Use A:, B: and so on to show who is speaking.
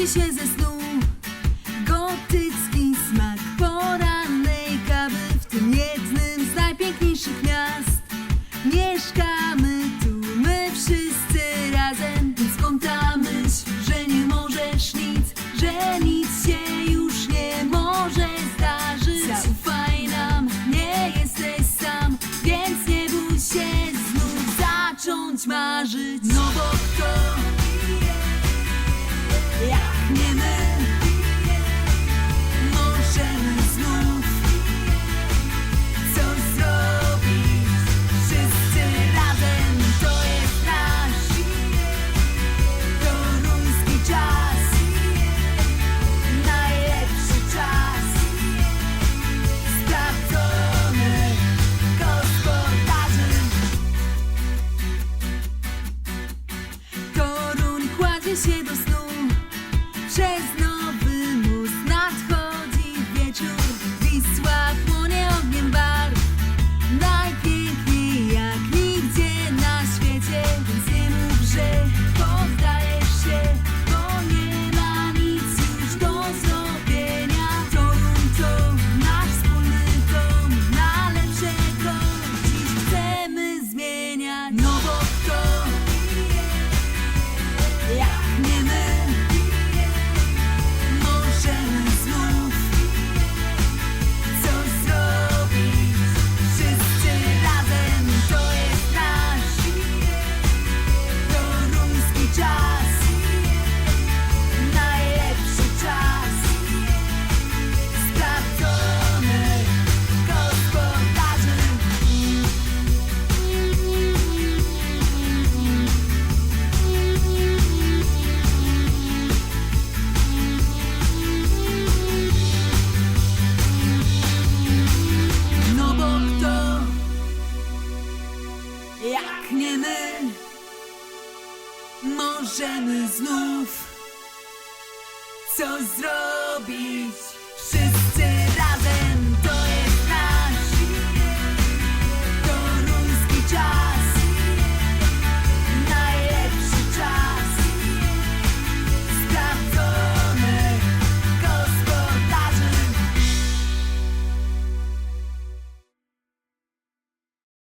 A: budzi się ze snu. Gotycki smak porannej kawy W tym jednym z najpiękniejszych miast. Mieszkamy tu my wszyscy razem Więc skąd ta myśl, że nie możesz nic Że nic się już nie może zdarzyć. Zaufaj nam, nie jesteś sam Więc nie bój się znów zacząć marzyć. No bo kto jak cielo jak nie my możemy znów coś zrobić. Wszyscy